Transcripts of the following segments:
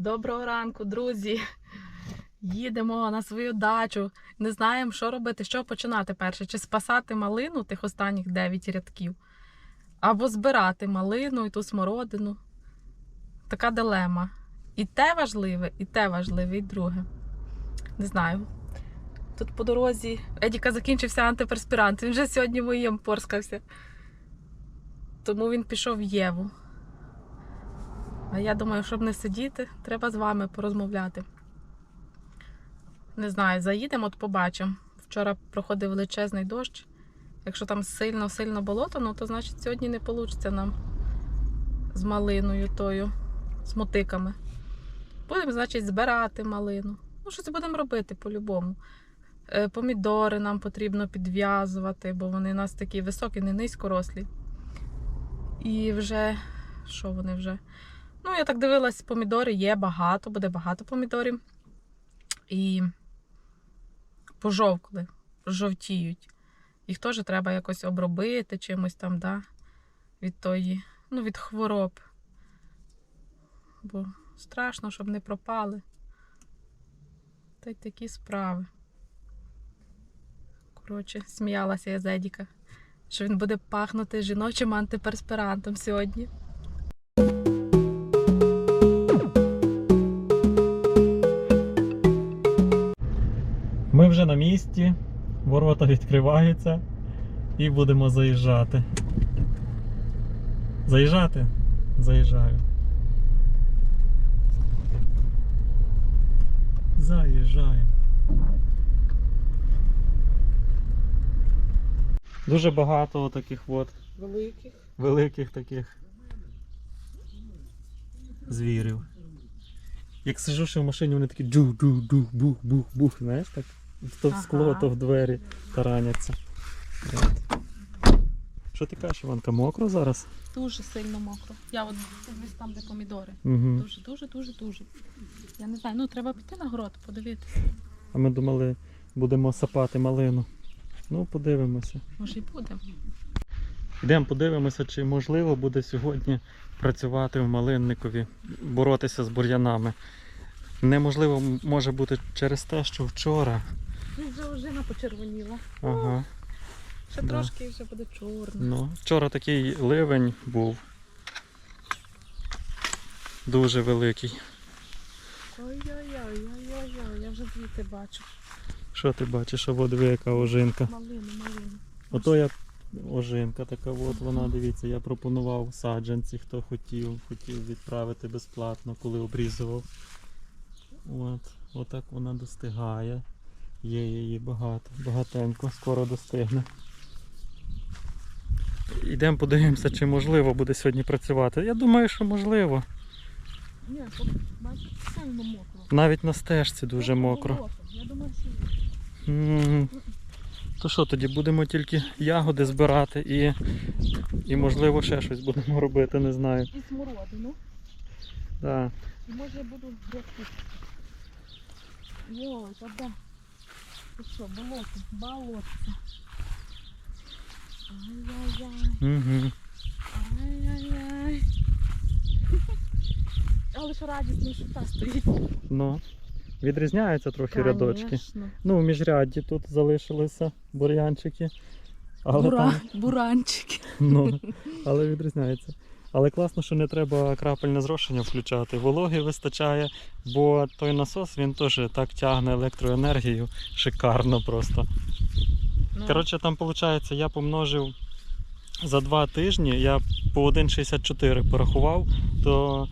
Доброго ранку, друзі. Їдемо на свою дачу. Не знаємо, що робити, що починати перше. Чи спасати малину тих останніх 9 рядків, або збирати малину і ту смородину. Така дилема. І те важливе, і те важливе, і друге. Не знаю. Тут по дорозі Едіка закінчився антиперспірант. Він вже сьогодні моїм порскався. Тому він пішов в Єву. А я думаю, щоб не сидіти, треба з вами порозмовляти. Не знаю, заїдемо, от побачимо. Вчора проходив величезний дощ. Якщо там сильно-сильно болото, ну то значить сьогодні не вийде нам з малиною тою, з мотиками. Будемо, значить, збирати малину. Ну, щось будемо робити по-любому. Е, Помідори нам потрібно підв'язувати, бо вони у нас такі високі, не низькорослі. І вже, що вони вже? Ну, я так дивилась, помідори є багато, буде багато помідорів. І пожовкли, жовтіють. Їх теж треба якось обробити чимось там, да? від тої, ну, від хвороб. Бо страшно, щоб не пропали. Та й такі справи. Коротше, сміялася я з Едіка, що він буде пахнути жіночим антиперспірантом сьогодні. Ми вже на місці, ворота відкриваються і будемо заїжджати. Заїжджати? Заїжджаю. Заїжджаємо. Дуже багато таких от Великих. великих таких звірів. Як сижу ще в машині, вони такі джу джу джу бух бух бух знаєш так? То в скло, Ага. то в двері тараняться. От. Що ти кажеш, Іванка, мокро зараз? Дуже сильно мокро. Я от дивлюсь там, де помідори. Угу. Дуже, дуже, дуже, дуже. Я не знаю, ну треба піти на город, подивитися. А ми думали, будемо сапати малину. Ну, подивимося. Може і буде. Йдемо подивимося, чи можливо буде сьогодні працювати в малинникові, боротися з бур'янами. Неможливо може бути через те, що вчора. Ну, вже ожина почервоніла. Ага. Ще Да. трошки і вже буде чорно. Ну, вчора такий ливень був. Дуже великий. Ой-ой-ой, я вже звідти бачу. Що ти бачиш, а от яка ожинка. Малину, малину. Ото я ожинка така, от вона, дивіться, я пропонував саджанці, хто хотів, хотів відправити безплатно, коли обрізував. От, отак вона достигає. Є її багато, багатенько, скоро достигне. Йдемо подивимося, чи можливо буде сьогодні працювати. Я думаю, що можливо. Ні, бачиш, сильно мокро. Навіть на стежці дуже мокро. Я думаю, що М, То що тоді будемо тільки ягоди збирати і, і можливо ще щось будемо робити, не знаю. і смородину. Да. І може я буду грядки. Йой, та Ти що, болото, болотце. Ай-яй-яй, Угу. ай-яй-яй. Але ж радісно, що та стоїть. Ну, відрізняються трохи рядочки. Конечно. Ну, в міжрядді тут залишилися бур'янчики. Але, Бура, там, буранчики. ну, але відрізняється. Але класно, що не треба крапельне зрошення включати. Вологи вистачає, бо той насос він теж так тягне електроенергію. Шикарно просто. Ну, Коротше, там виходить, я помножив за два тижні, я по 1,64 порахував, то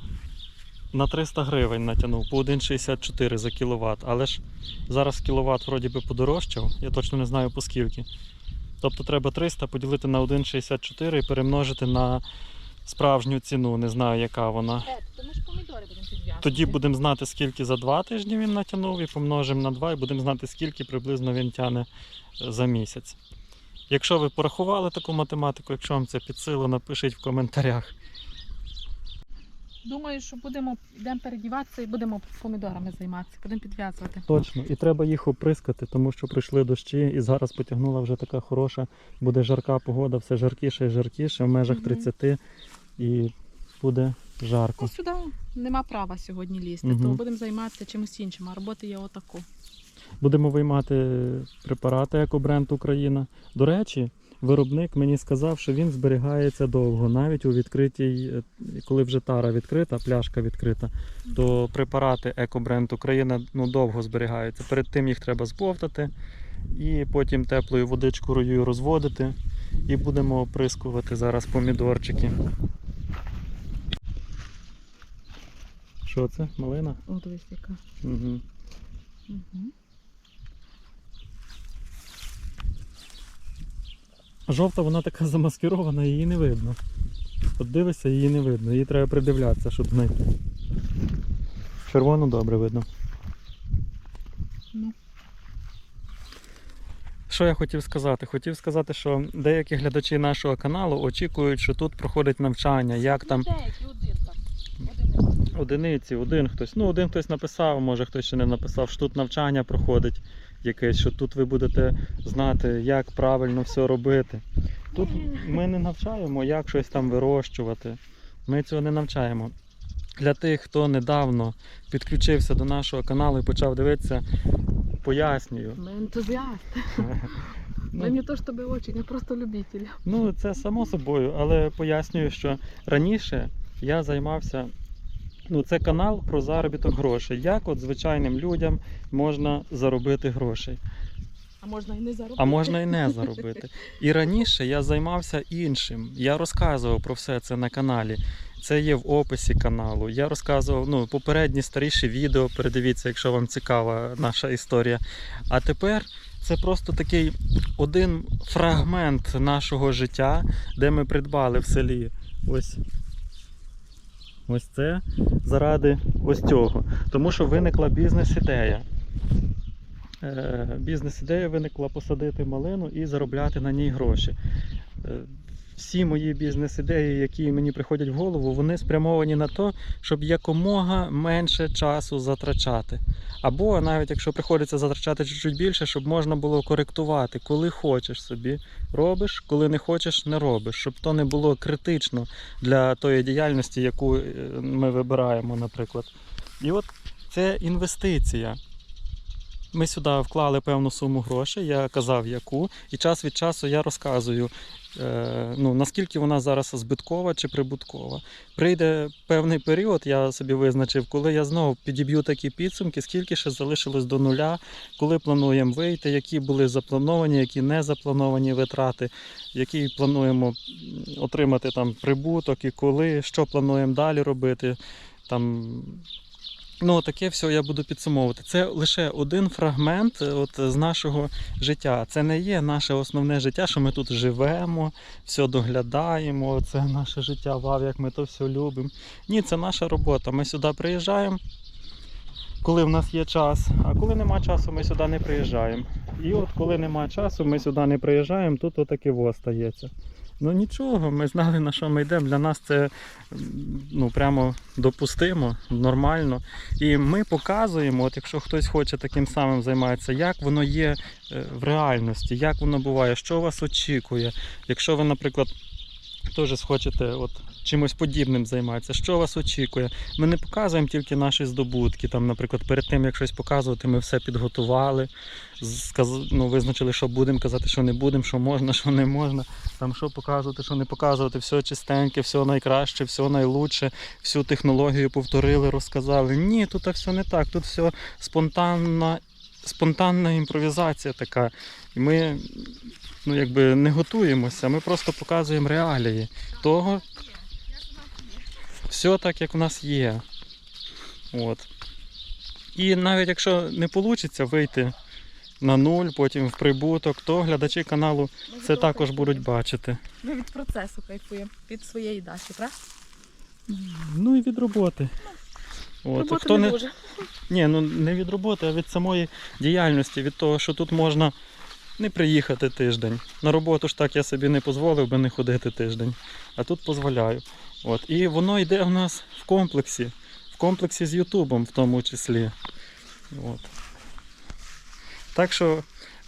на 300 гривень натягнув по 1,64 за кіловат. Але ж зараз кіловат вроді би подорожчав, я точно не знаю по скільки. Тобто треба 300 поділити на 1,64 і перемножити на справжню ціну, не знаю яка вона. Ж помідори будемо підв'язувати. Тоді будемо знати, скільки за два тижні він натягнув, і помножимо на два, і будемо знати, скільки приблизно він тягне е, за місяць. Якщо ви порахували таку математику, якщо вам це під силу, напишіть в коментарях. Думаю, що будемо йдемо передіватися і будемо помідорами займатися, будемо підв'язувати. Точно, і треба їх оприскати, тому що прийшли дощі, і зараз потягнула вже така хороша, буде жарка погода, все жаркіше і жаркіше, в межах Мгм. 30, і буде жарко. Ну, сюди нема права сьогодні лізти, Мгм. то будемо займатися чимось іншим, а роботи є отаку. Будемо виймати препарати екобренд Україна. До речі, виробник мені сказав, що він зберігається довго, навіть у відкритій, е, коли вже тара відкрита, пляшка відкрита, то препарати екобренд Україна ну, довго зберігаються. Перед тим їх треба збовтати і потім теплою водичкою розводити. І будемо оприскувати зараз помідорчики. Що це? Малина? О, дивись, яка. Угу. Угу. Жовта вона така замаскирована, її не видно. От дивишся, її не видно. Її треба придивлятися, щоб знайти. Червону добре видно. Ну. Що я хотів сказати? Хотів сказати, що деякі глядачі нашого каналу очікують, що тут проходить навчання, як там Деякі один там. Один. одиниці, один хтось. Ну, один хтось написав, може хтось ще не написав, що тут навчання проходить якесь, що тут ви будете знати, як правильно все робити. Тут ми не навчаємо, як щось там вирощувати. Ми цього не навчаємо. Для тих, хто недавно підключився до нашого каналу і почав дивитися, пояснюю. Ми ентузіасти. Ми Ну, не то, що очі, я просто любителі. Ну, це само собою, але пояснюю, що раніше я займався. Ну, це канал про заробіток грошей. Як от звичайним людям можна заробити грошей, А можна і не заробити. а можна і не заробити. І раніше я займався іншим. Я розказував про все це на каналі. Це є в описі каналу. Я розказував ну, попередні старіші відео. Передивіться, якщо вам цікава наша історія. А тепер це просто такий один фрагмент нашого життя, де ми придбали в селі. Ось. Ось це заради ось цього. Тому що виникла бізнес-ідея. Е, Бізнес-ідея виникла посадити малину і заробляти на ній гроші. Всі мої бізнес-ідеї, які мені приходять в голову, вони спрямовані на те, щоб якомога менше часу затрачати. Або навіть якщо приходиться затрачати чуть-чуть більше, щоб можна було коректувати, коли хочеш собі робиш, коли не хочеш, не робиш, щоб то не було критично для тої діяльності, яку е, ми вибираємо, наприклад. І от це інвестиція. Ми сюди вклали певну суму грошей, я казав яку, і час від часу я розказую, ну, наскільки вона зараз збиткова чи прибуткова. Прийде певний період, я собі визначив, коли я знову підіб'ю такі підсумки, скільки ще залишилось до нуля, коли плануємо вийти, які були заплановані, які не заплановані витрати, які плануємо отримати там прибуток і коли, що плануємо далі робити. Там, Ну, таке все я буду підсумовувати. Це лише один фрагмент е, от, з нашого життя. Це не є наше основне життя, що ми тут живемо, все доглядаємо. Це наше життя, вау, як ми то все любимо. Ні, це наша робота. Ми сюди приїжджаємо, коли в нас є час, а коли нема часу, ми сюди не приїжджаємо. І от коли нема часу, ми сюди не приїжджаємо, тут отаке во. Ну нічого, ми знали на що ми йдемо. Для нас це ну, прямо допустимо, нормально. І ми показуємо, от якщо хтось хоче таким самим займатися, як воно є е, в реальності, як воно буває, що вас очікує. Якщо ви, наприклад, теж схочете от, чимось подібним займатися, що вас очікує. Ми не показуємо тільки наші здобутки. Там, наприклад, перед тим, як щось показувати, ми все підготували, ну, визначили, що будемо казати, що не будемо, що можна, що не можна. Там що показувати, що не показувати, все чистеньке, все найкраще, все найлучше, всю технологію повторили, розказали. Ні, тут все не так. Тут все спонтанна, спонтанна імпровізація така. Ми ну, якби не готуємося, ми просто показуємо реалії того. Все так, як в нас є. От. І навіть якщо не вийде вийти на нуль, потім в прибуток, то глядачі каналу це також будуть бачити. Ми від процесу кайфуємо, від своєї дачі, правда? Ну і від роботи. От. Роботи Хто не не, дуже. Ні, ну не від роботи, а від самої діяльності, від того, що тут можна не приїхати тиждень. На роботу ж так я собі не дозволив би не ходити тиждень, а тут дозволяю. От. І воно йде в нас в комплексі, в комплексі з Ютубом в тому числі. От. Так що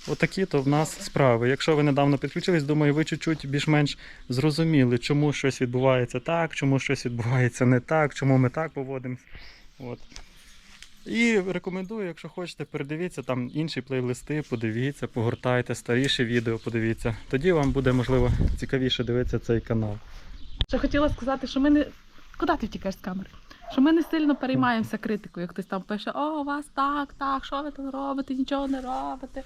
Отакі то в нас справи. Якщо ви недавно підключились, думаю, ви чуть-чуть більш-менш зрозуміли, чому щось відбувається так, чому щось відбувається не так, чому ми так поводимось. От. І рекомендую, якщо хочете, передивіться там інші плейлисти, подивіться, погортайте, старіші відео подивіться. Тоді вам буде, можливо, цікавіше дивитися цей канал. Ще хотіла сказати, що ми не. Куди ти втікаєш з камери? Що ми не сильно переймаємося критикою, як хтось там пише, о, у вас так, так, що ви тут робите, нічого не робите.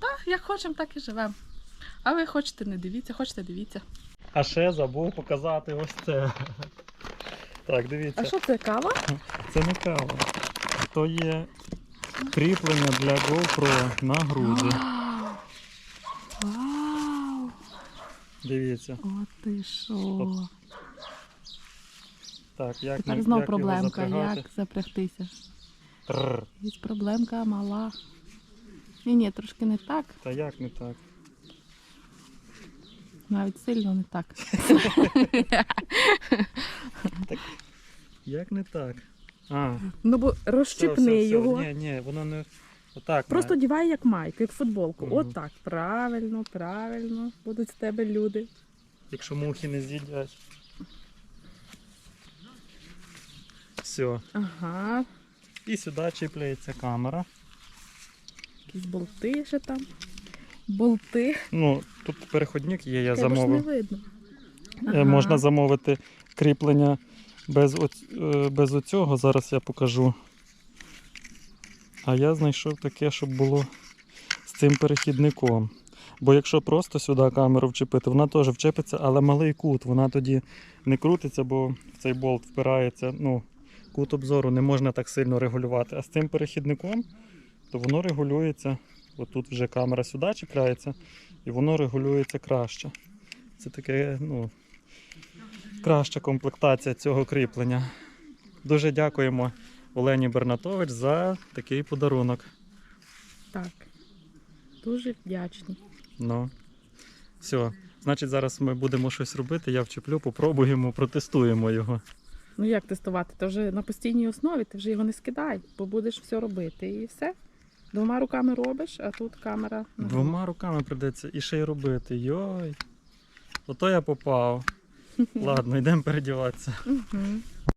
Так, як хочемо, так і живемо. А ви хочете не дивіться, хочете дивіться. А ще забув показати ось це. Так, дивіться. А що це кава? Це не кава. То є кріплення для GoPro на груди. Вау! Дивіться. О, ти що? Так, як, Тепер знов проблемка, як запрягтися. Є проблемка мала. Ні, ні, трошки не так, Та як не так? навіть сильно не так. Як не так? А, Ну бо все, все, все. його. Ні, ні, воно не. Отак. Просто має. одівай як майку, як футболку. Мгм. От. Правильно, правильно. Будуть з тебе люди. Якщо мухи не з'їдять. Все. Ага. І сюди чіпляється камера. Якісь болти ще там. Болти. Ну, тут переходник є, я Тебе ж не замовив. видно. Е, Можна замовити кріплення без, оць... е, без оцього. Зараз я покажу. А я знайшов таке, щоб було з цим перехідником. Бо якщо просто сюди камеру вчепити, вона теж вчепиться, але малий кут, вона тоді не крутиться, бо в цей болт впирається. Ну, кут обзору не можна так сильно регулювати. А з цим перехідником, то воно регулюється. Отут вже камера сюди чіпляється, і воно регулюється краще. Це таке, ну, краща комплектація цього кріплення. Дуже дякуємо Олені Бернатович за такий подарунок. Так. Дуже вдячні. Ну, все. Значить, зараз ми будемо щось робити, я вчеплю, попробуємо, протестуємо його. Ну як тестувати? Ти вже на постійній основі, ти вже його не скидай, бо будеш все робити і все. Двома руками робиш, а тут камера. Двома руками прийдеться і ще й робити. Йой. Ото я попав. Ладно, йдемо передіватися.